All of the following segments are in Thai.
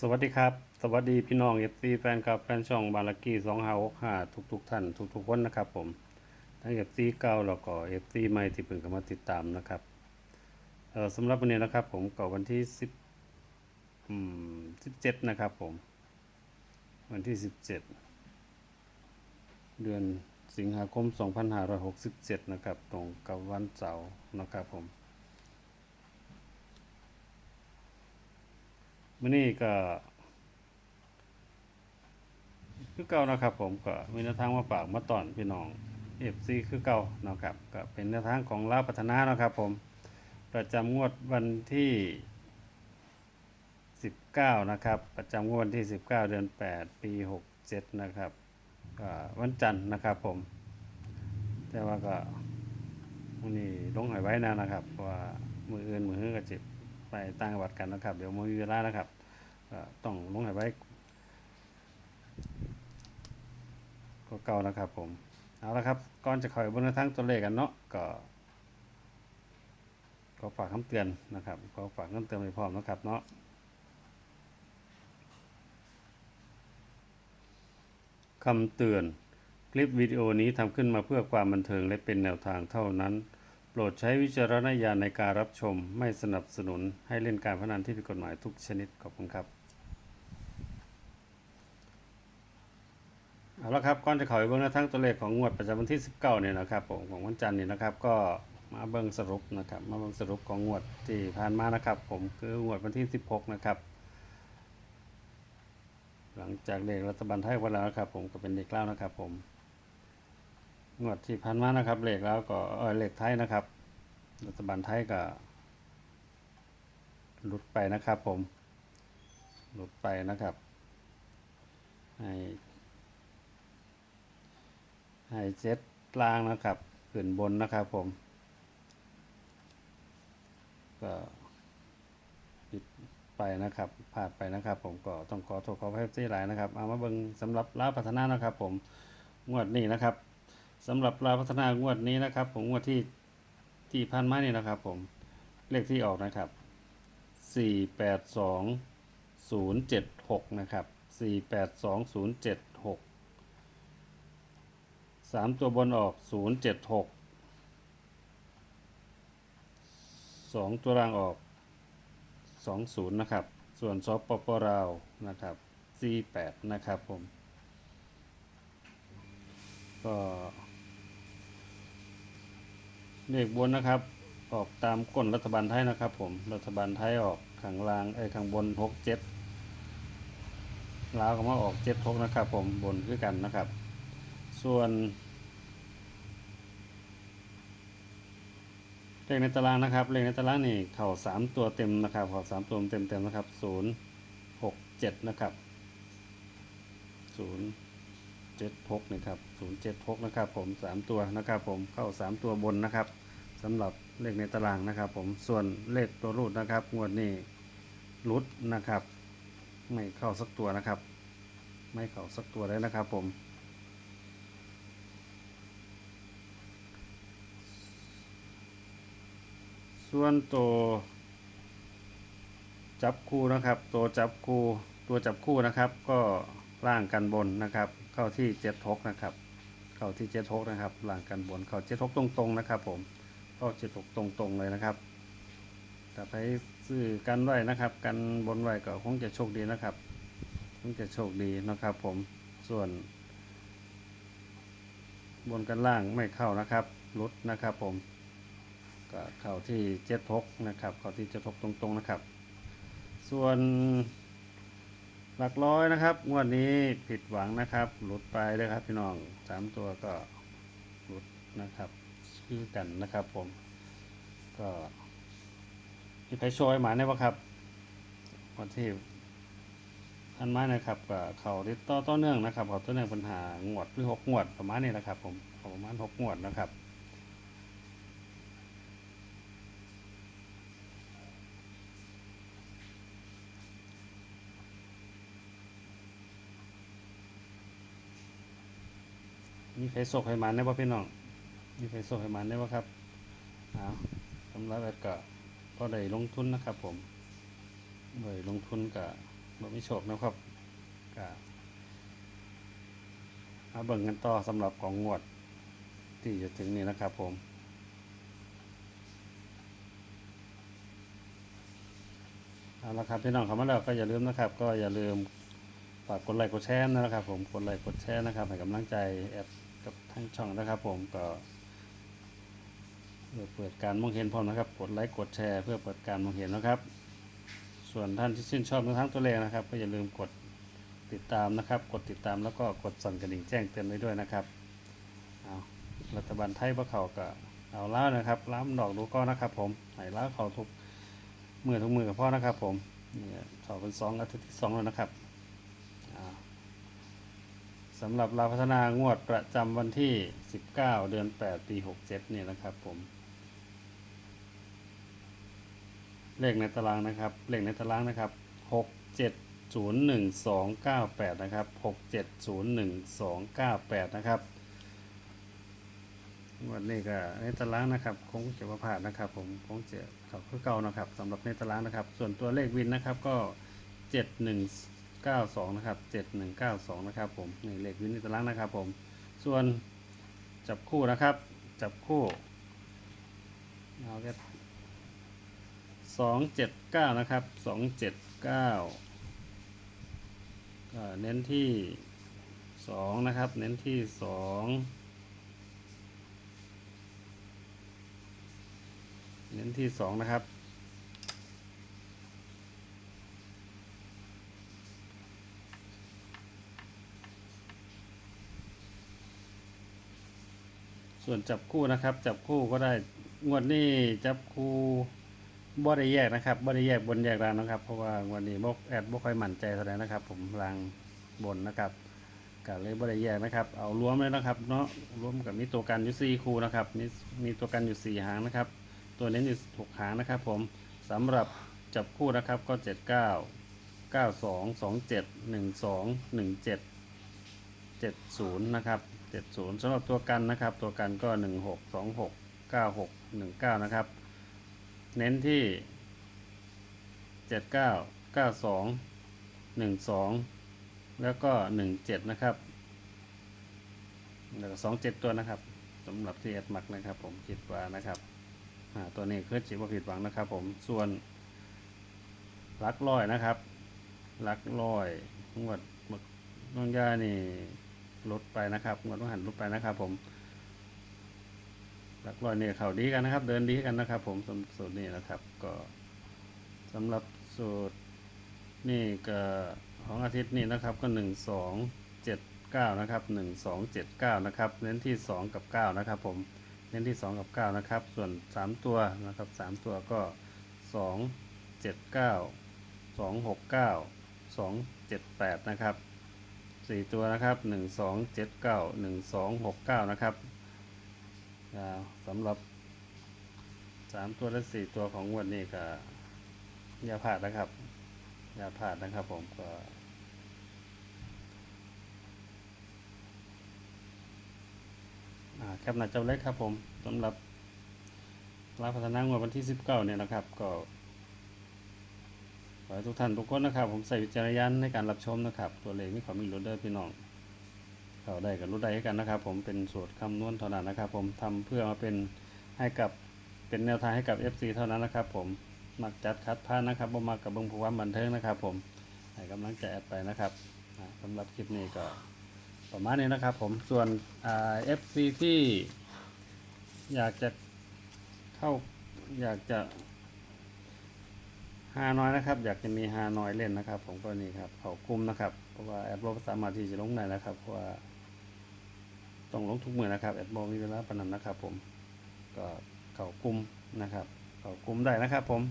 สวัสดีครับ สวัสดีพี่น้องเอฟซีแฟนคลับแฟนช่องบาลักกี้สองห้าหกห้าทุกทุกท่านทุกทุกคนนะครับผมทั้งเอฟซีเก่าแล้วก็เอฟซีใหม่ที่เพิ่งเข้ามาติดตามนะครับเออสำหรับวันนี้นะครับผมก็วันที่สิบอืมสิบเจ็ดนะครับผม วันที่สิบเจ็ดเดือนสิงหาคมสองพันห้าร้อยหกสิบเจ็ดนะครับ ตรงกับวันเสาร์นะครับผม มื่อนี้ก็คือเก่านะครับผมก็มีแนวทางมาฝากมาตอนพี่น้องเอฟซีคือเก่านะครับก็เป็นแนวทางของลาพัฒนานะครับผมประจำงวดวันที่ 19 นะครับ ประจำงวดวันที่ 19 เดือน 8 ปี 67 นะครับวันจันทร์นะครับผม แต่ว่าก็มื่อนี้ลงหอยไว้นะนะครับว่ามืออื่นมือฮื้อก็จ็บไปต่างจังหวัดกันนะครับ เดี๋ยวมามีเวลานะครับ ต้องลงให้ไว้ก็เก่านะครับผม เอาละครับ ก่อนจะคอยบนทั้งตัวเลขกันเนาะก็ก็ฝากคำเตือนนะครับก็ฝากคำเตือนไปพร้อมนะครับเนาะคำเตือนคลิปวิดีโอนี้ทำขึ้นมาเพื่อความบันเทิงและเป็นแนวทางเท่านั้น โปรดใช้วิจารณญาณในการรับชม ไม่สนับสนุนให้เล่นการพนันที่ผิดกฎหมายทุกชนิดขอบคุณครับ เอาละครับก่อนจะเขอไปเบิ้งนวทั้งตัวเลขของงวดประจำวันที่ 19เนี่ยนะครับผมของวันจันทร์เนี่ยนะครับก็มาเบิ้งสรุปนะครับมาเบิ้งสรุปของงวดที่ผ่านมานะครับ ผมคืองวดวันที่ 16 นะครับ หลังจากเลขรัฐบาลไทยวันแล้วนะครับ ผมก็เป็นเด็กเล่านะครับ ผมงวดที่ผ่านมานะครับเลขแล้วก็เออเลขไทยนะครับ รัฐบาลไทยก็หลุดไปนะครับ ผมหลุดไปนะครับให้ ให้เจ็ดล่างนะครับขึ้นบนนะครับผม ก็ผิดไปนะครับพลาดไปนะครับ ผมก็ต้องขอโทษขออภัยที่หลายนะครับ เอามาเบิงสำหรับลาพัฒนานะครับ ผมงวดนี้นะครับสำหรับลาพัฒนางวดนี้นะครับ ผมงวดที่ที่พันมานี่นะครับ ผมเลขที่ออกนะครับสี่แปดสองศูนย์เจ็ดหกนะครับสี่แปด สามตัวบนออกศูนย์เจ็ดหกสองตัวล่างออกสองศูนย์นะครับ ส่วนซอปปราวนะครับสี่แปดนะครับผม ก็เลขบนนะครับ ออกตามก้นรัฐบาลไทยนะครับผม รัฐบาลไทยออกข้างล่างไอ้ข้างบนหกเจ็ดลาวก็มาออกเจ็ดหกนะครับผมบนคือกันนะครับ ส่วนเลขในตารางนะครับ เลขในตารางนี่เข่าสามตัวเต็มนะครับเข่าสามตัวเต็มเต็มนะครับศูนย์หกเจ็ดนะครับศูนย์เจ็ดหกนะครับศูนย์เจ็ดหกนะครับผมสามตัวนะครับผมเข้าสามตัวบนนะครับสำหรับเลขในตารางนะครับ ผมส่วนเลขตัวรูดนะครับงวดนี้รุดนะครับ ไม่เข้าสักตัวนะครับ ไม่เข้าสักตัวเลยนะครับผม ส่วนตัวจับคู่นะครับ ตัวจับคู่ตัวจับคู่นะครับ ก็ล่างกันบนนะครับ เข้าที่เจ็ดทกนะครับ เข้าที่เจ็ดทกนะครับล่างกันบนเข้าเจ็ดทกตรงๆนะครับ ผมเข้าเจ็ดทกตรงๆเลยนะครับแต่ไปซื้อกันไว้นะครับ กันบนไว้ก็คงจะโชคดีนะครับคงจะโชคดีนะครับ ผมส่วน บนกันล่างไม่เข้านะครับลุดนะครับผม ก็เข้าที่เจ็ดทกนะครับเข้าที่เจ็ดทกตรงๆนะครับ ส่วนหลักร้อยนะครับงวดนี้ผิดหวังนะครับ หลุดไปเลยครับพี่น้องสามตัวก็หลุดนะครับชื่อกันนะครับผม ก็มีใครโชยหมาเนี่ยปะครับวันที่อันมานะครับก็เขาที่ต่อต่อเนื่องนะครับเขาต่อเนื่องปัญหางวดหรือหกงวดประมาณนี้นะครับผมประมาณหกงวดนะครับ มีใครส่งให้มันได้ป่ะพี่น้องมีใครส่งให้มันได้ป่ะครับเอาสำหรับแอดก็พอได้ลงทุนนะครับ ผมได้ลงทุนกับบ่มีโชคนะครับก็มาเบิ่งกันต่อสำหรับของงวด ที่จะถึงนี้นะครับผมเอาละครับพี่น้องเข้ามาแล้วก็อย่าลืมนะครับ ก็อย่าลืมฝากกดไลค์กดแชร์นะครับ ผมกดไลค์กดแชร์นะครับให้กำลังใจแอด กับทั้งช่องนะครับ ผมก็เพื่อเปิดการมองเห็นพร้อมนะครับ กดไลค์กดแชร์เพื่อเปิดการมองเห็นนะครับ ส่วนท่านที่ชื่นชอบในทั้งตัวเลขนะครับ ก็อย่าลืมกดติดตามนะครับ กดติดตามแล้วก็กดสั่นกระดิ่งแจ้งเตือนไว้ด้วยนะครับเอารัฐบาลไทยพวกเขาก็เอาล้าวนะครับล้ามดอกดูก็นนะครับ ผมให้ล้าวเขาทุกมือทุกมือกับพ่อนะครับ ผมนี่สอบเป็นสองอาทิตย์ที่สองแล้วนะครับ สำหรับเราวพัฒนางวดประจำวันที่ 19 เดือน 8 ปี 67นี่ยนะครับผม เลขในตารางนะครับ เลขในตารางนะครับ 6701298นะครับ 6701298นะครับวันนี้ก็ในตารางนะครับ คงจะว่าผ่านนะครับ ผมคงจะเขาคือเก่านะครับสำหรับในตารางนะครับ ส่วนตัวเลขวินนะครับก็เจ็ ดหนึ่งเก้าสองนะครับเจ็ดหนึ่งเก้าสองนะครับผมนี่เลขวินในตรางนะครับผม ส่วนจับคู่นะครับ จับคู่เอาแค่สองเจ็ดเก้านะครับสองเจ็ดเก้าก็เน้นที่สองนะครับ เน้นที่สองเน้นที่สองนะครับ ส่วนจับคู่นะครับ จับคู่ก็ได้งวดนี้จับคู่บ่ได้แยกนะครับบ่ได้แยกบนแยกล่างนะครับ เพราะว่างวดนี้บกแอดบ่ค่อยมั่นใจเท่าไหร่นะครับ ผมลางบนนะครับก็เลยบ่ได้แยกนะครับ เอารวมเลยนะครับ เนาะรวมกับมีตัวกันอยู่สี่คู่นะครับมีมีตัวกันอยู่สี่หางนะครับ ตัวเน้นอยู่หกหางนะครับ ผมสำหรับจับคู่นะครับก็เจ็ดเก้าเก้าสองสองเจ็ดหนึ่งสองหนึ่งเจ็ดเจ็ดศูนย์นะครับ เจ็ดศูนย์สำหรับตัวกันนะครับ ตัวกันก็หนึ่งหกสองหกเก้าหกหนึ่งเก้านะครับ เน้นที่เจ็ดเก้าเก้าสองหนึ่งสองแล้วก็หนึ่งเจ็ดนะครับแล้วก็สองเจ็ดตัวนะครับสำหรับที่แอดมักนะครับ ผมคิดว่านะครับตัวนี้คือจิบผิดหวังนะครับ ผมส่วนลักร้อยนะครับลักร้อยงวดหมดน้องย่านี่ ลดไปนะครับงวดต้องหันลดไปนะครับ ผมลักร้อยเนี่ยเขาดีกันนะครับ เดินดีกันนะครับ ผมสูตรนี้นะครับ ก็สำหรับสูตรนี่ก็ของอาทิตย์นี้นะครับ ก็หนึ่งสองเจ็ดเก้านะครับหนึ่งสองเจ็ดเก้านะครับ เน้นที่สองกับเก้านะครับ ผมเน้นที่2กับ9นะครับ ส่วน3ตัวนะครับ3ตัวก็2 7 9 2 6 9 2 7 8นะครับ 4ตัวนะครับ1 2 7 9 1 2 6 9นะครับสำหรับ3ตัวและ4ตัวของงวดนี้ก็อย่าพลาดนะครับ อย่าพลาดนะครับผมก็อ่าแคปหน้าจอเล็กครับผมสำหรับรับพัฒนางวดวันที่ 19 เนี่ยนะครับ ก็ อให้ทุกท่านทุกคนนะครับ ผมใส่วิจารณญาณในการรับชมนะครับ ตัวเลขนี่ขอมีรุดเด้อพี่น้องเขาได้กับรุดได้ให้กันนะครับ ผมเป็นสูตรคำนวณเท่านั้นนะครับ ผมทำเพื่อมาเป็นให้กับเป็นแนวทางให้กับ FC เท่านั้นนะครับ ผมมักจัดคัดพานนะครับบ่มักกับเบิ่งผู้ว่าบันเทิงนะครับ ผมให้กำลังใจแอดไปนะครับอ่าสำหรับคลิปนี้ก็ประมาณนี้นะครับ ผมส่วนเอ่า FC ที่อยากจะเข้าอยากจะ ฮานอยนะครับ อยากจะมีฮานอยเล่นนะครับ ผมก็นี่ครับเขากลุ่มนะครับ เพราะว่าแอดโบสามารถที่จะลงได้นะครับ เพราะว่าต้องลงทุกมือนะครับแอดโบมีเวลาปานนันนะครับ ผมก็เขากลุ่มนะครับ เขากลุ่มได้นะครับ ผม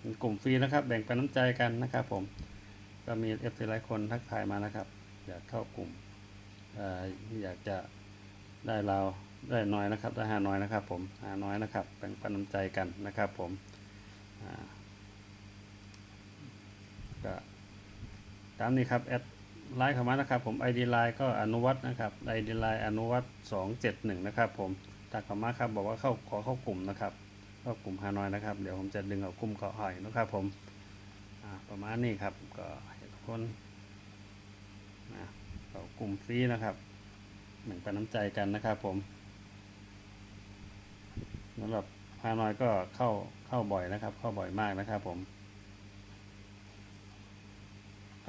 เป็นกลุ่มฟรีนะครับ แบ่งปันน้ำใจกันนะครับ ผมก็มีเอฟซีหลายคนทักทายมานะครับ อยากเข้ากลุ่มเอ่ออยากจะได้เราได้น้อยนะครับได้หาน้อยนะครับ ผมหาน้อยนะครับ แบ่งปันน้ำใจกันนะครับ ผมอ่า ก็ตามนี้ครับแอดไลน์เข้ามานะครับผม ID ไลน์ก็อนุวัตนะครับ ID ไลน์อนุวัตสองเจ็ดหนึ่งนะครับผมทักเข้ามาครับบอกว่าเข้าขอเข้ากลุ่มนะครับเข้ากลุ่มหานอยนะครับ เดี๋ยวผมจะดึงเอากลุ่มเขาหอยนะครับผมประมาณนี้ครับก็ให้คนนะเขากลุ่มฟรีนะครับแบ่งปันน้ำใจกันนะครับผมสำหรับฮานอยก็เข้าเข้าบ่อยนะครับ เข้าบ่อยมากนะครับผม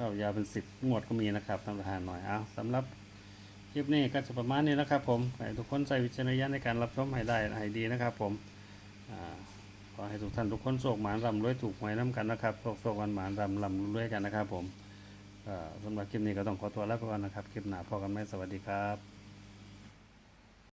เข้ายาวเป็นสิบงวดก็มีนะครับสำหรับฮานอยเอาสำหรับคลิปนี้ก็จะประมาณนี้นะครับผมให้ทุกคนใส่วิจารณญาณในการรับชมให้ได้ให้ดีนะครับผมอขอให้ทุกท่านทุกคนโชคหมานรำรวยถูกหวยน้ำกันนะครับโชคโชควันหมานรำรำรวยกันนะครับผมสำหรับคลิปนี้ก็ต้องขอตัวลาไปก่อนนะครับ คลิปหน้าพอกันไหมสวัสดีครับ